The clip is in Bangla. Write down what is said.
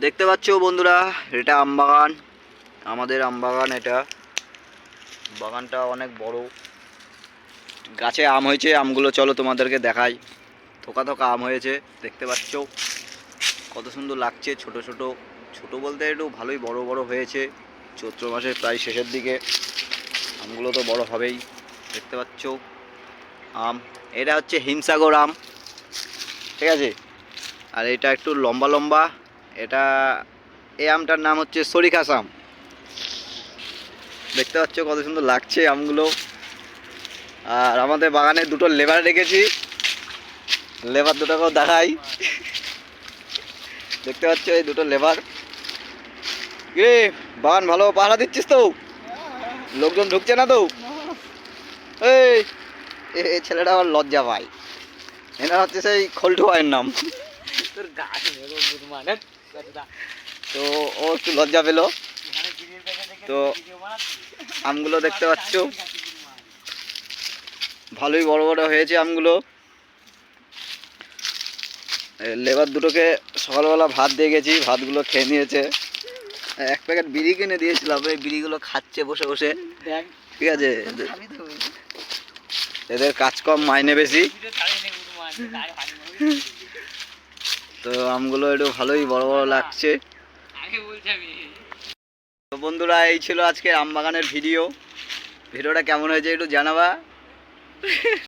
দেখতে পাচ্ছ বন্ধুরা, এটা আমবাগান আমাদের আমবাগান এটা। বাগানটা অনেক বড়। গাছে আম হয়েছে, আমগুলো চলো তোমাদেরকে দেখাই। থোকা থোকা আম হয়েছে, দেখতে পাচ্ছ। কত সুন্দর লাগছে, ছোট ছোট। ছোট বলতে একটু ভালোই বড় বড় হয়েছে। চৈত্র মাসের প্রায় শেষের দিকে। আমগুলো তো বড় হবেই, দেখতে পাচ্ছ। আম, এটা হচ্ছে হিমসাগর আম। ঠিক আছে? আর এটা একটু লম্বা লম্বা। এটা, এই আমটার নাম হচ্ছে সরিখাস আম। দেখতে পাচ্ছ কত সুন্দর লাগছে আমগুলো। আর আমাদের বাগানে দুটো লেবার রেখেছি। লেবার দুটোকেও দেখাই। দেখতে পাচ্ছ এই দুটো লেবার। রে বাগান ভালো পাহারা দিচ্ছিস তো? লোকজন ঢুকছে না তো? এই এই ছেলেটা আবার লজ্জা পায়। এনার হচ্ছে সেই খল্টু ভাইয়ের নাম। তোর গাছ বুধমানে তো ও একটু লজ্জা পেল। তো আমগুলো দেখতে পাচ্ছ? ভালোই বড় বড় হয়েছে আমগুলো। লেবার দুটোকে সকালবেলা ভাত দিয়ে গেছি ভাতগুলো খেয়ে নিয়েছে। এক প্যাকেট বিড়ি কিনে দিয়েছিলাম এই বিড়িগুলো খাচ্ছে বসে বসে। ঠিক আছে? এদের- এদের কাজ কম মাইনে বেশি ভিডিও ছাড়িয়ে নে বুধমানে তাই ভালো তো আমগুলো একটু ভালোই বড় বড় লাগছে। তো বন্ধুরা এই ছিল আজকে আম বাগানের ভিডিও। ভিডিওটা কেমন হয়েছে একটু জানাবা।